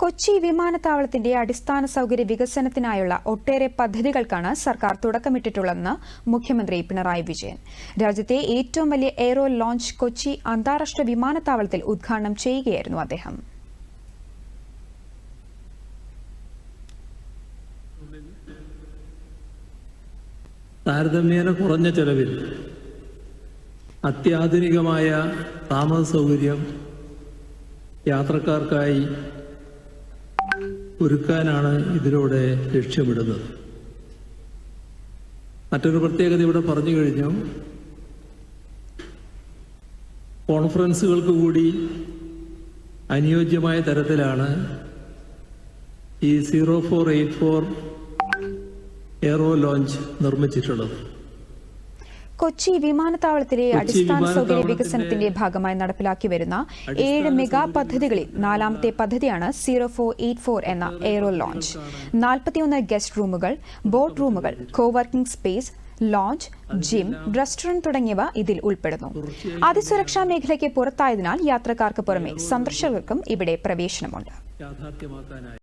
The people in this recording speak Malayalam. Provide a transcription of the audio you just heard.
കൊച്ചി വിമാനത്താവളത്തിന്റെ അടിസ്ഥാന സൗകര്യ വികസനത്തിനായുള്ള ഒട്ടേറെ പദ്ധതികൾക്കാണ് സർക്കാർ തുടക്കമിട്ടിട്ടുള്ളതെന്ന് മുഖ്യമന്ത്രി പിണറായി വിജയൻ. രാജ്യത്തെ ഏറ്റവും വലിയ എയ്റോ ലോഞ്ച് കൊച്ചി അന്താരാഷ്ട്ര വിമാനത്താവളത്തിൽ ഉദ്ഘാടനം ചെയ്യുകയായിരുന്നു അദ്ദേഹം. താരതമ്യേന കുറഞ്ഞ ചെലവിൽ അത്യാധുനികമായ താമസ സൗകര്യം യാത്രക്കാർക്കായി ഒരുക്കാനാണ് ഇതിലൂടെ ലക്ഷ്യമിടുന്നത്. മറ്റൊരു പ്രത്യേകത ഇവിടെ പറഞ്ഞു കഴിഞ്ഞു. കോൺഫറൻസുകൾക്ക് കൂടി അനുയോജ്യമായ തരത്തിലാണ് ഈ zero four eight four aero lounge നിർമ്മിച്ചിട്ടുള്ളത്. Kochi വിമാനത്താവളത്തിലെ അടിസ്ഥാന സൗകര്യ വികസനത്തിന്റെ ഭാഗമായി നടപ്പിലാക്കി വരുന്ന ഏഴ് മെഗാ പദ്ധതികളിൽ നാലാമത്തെ പദ്ധതിയാണ് സീറോ ഫോർ എയ്റ്റ് ഫോർ എന്ന എയ്റോ ലോഞ്ച്. നാൽപ്പത്തിയൊന്ന് ഗസ്റ്റ് റൂമുകൾ ബോട്ട് റൂമുകൾ coworking space lounge gym restaurant തുടങ്ങിയവ ഇതിൽ ഉൾപ്പെടുന്നു. അതിസുരക്ഷാ മേഖലയ്ക്ക് പുറത്തായതിനാൽ യാത്രക്കാർക്ക് പുറമെ സന്ദർശകർക്കും ഇവിടെ പ്രവേശനമുണ്ട്.